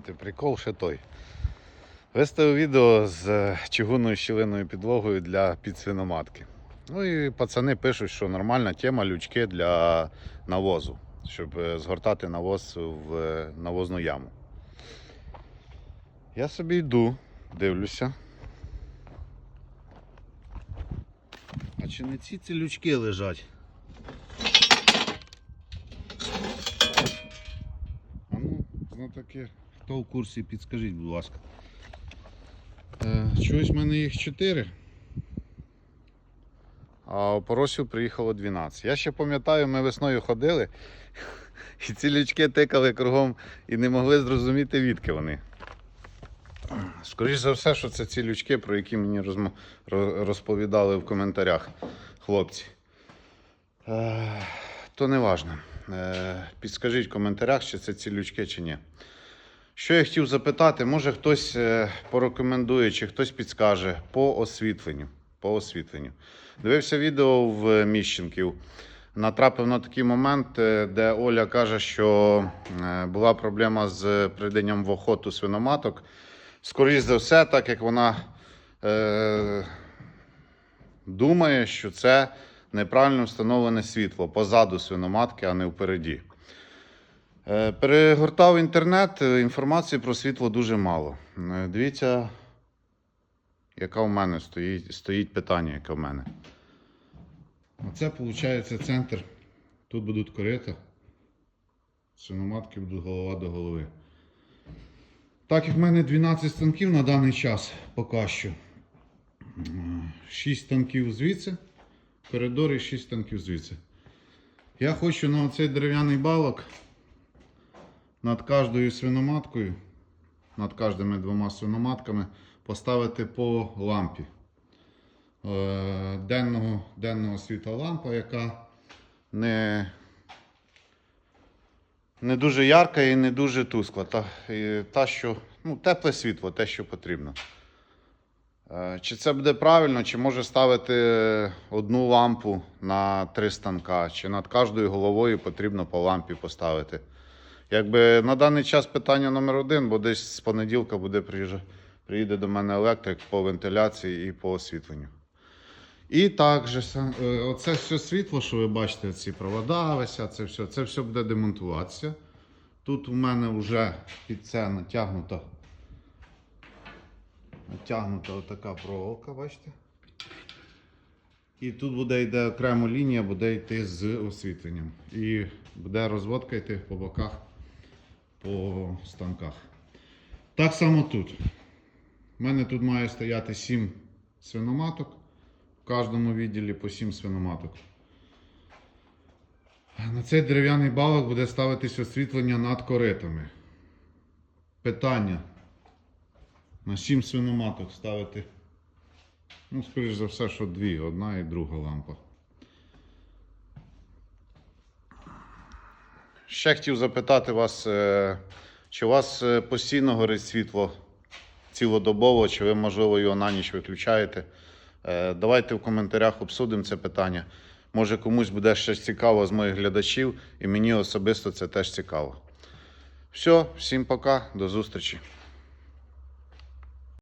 Прикол ще той. Виставив відео з е, чугунною щілиною підлогою для підсвиноматки. Ну і пацани пишуть, що нормальна тема лючки для навозу, щоб е, згортати навоз в е, навозну яму. Я собі йду, дивлюся. А чи не ці ці лючки лежать? А ну, знатоки, хто в курсі, підскажіть, будь ласка. Е, чогось в мене їх 4. А опоросів приїхало 12. Я ще пам'ятаю, ми весною ходили, і ці лючки тикали кругом і не могли зрозуміти, відки вони. Скоріше за все, що це ці лючки, про які мені розповідали в коментарях хлопці. Е, то не важно. Е, підскажіть в коментарях, чи це ці лючки, чи ні. Що я хотів запитати, може хтось е, порекомендує, чи хтось підскаже по освітленню. По освітленню. Дивився відео в Міщенків. Натрапив на такий момент, е, де Оля каже, що е, була проблема з прийденням в охоту свиноматок. Скоріше за все, так як вона е, думає, що це неправильно встановлене світло позаду свиноматки, а не впереді. Е, Перегортав інтернет, е, інформації про світло дуже мало. Е, Дивіться, яка в мене стоїть, стоїть питання, яке в мене. Оце виходить центр. Тут будуть корита. Свиноматки будуть голова до голови. Так як в мене 12 станків на даний час поки що. 6 станків звідси, коридор і 6 станків звідси. Я хочу на оцей дерев'яний балок над кожною свиноматкою, над кожними двома свиноматками поставити по лампі. Е, Денного, денного світла лампа, яка не, не дуже ярка і не дуже тускла. Та, та що, ну, тепле світло, те, що потрібно. Е, Чи це буде правильно, чи може ставити одну лампу на три станка, чи над кожною головою потрібно по лампі поставити. Якби на даний час питання номер один, бо десь з понеділка буде приїжджа- приїде до мене електрик по вентиляції і по освітленню. І також оце все світло, що ви бачите, ці провода, висять, це все, це все буде демонтуватися. Тут у мене вже під це натягнута, натягнута отака проволока, бачите? І тут буде йде окрема лінія, буде йти з освітленням. І буде розводка йти по боках, по станках. Так само тут. У мене тут має стояти 7 свиноматок. В кожному відділі по 7 свиноматок. На цей дерев'яний балок буде ставитись освітлення над коритами. Питання. На 7 свиноматок ставити. Ну, скоріш за все, що дві, одна і друга лампа. Ще хотів запитати вас, е, чи у вас е, постійно горить світло цілодобово, чи ви, можливо, його на ніч виключаєте? Е, Давайте в коментарях обсудимо це питання. Може комусь буде щось цікаво з моїх глядачів, і мені особисто це теж цікаво. Все, всім пока, до зустрічі.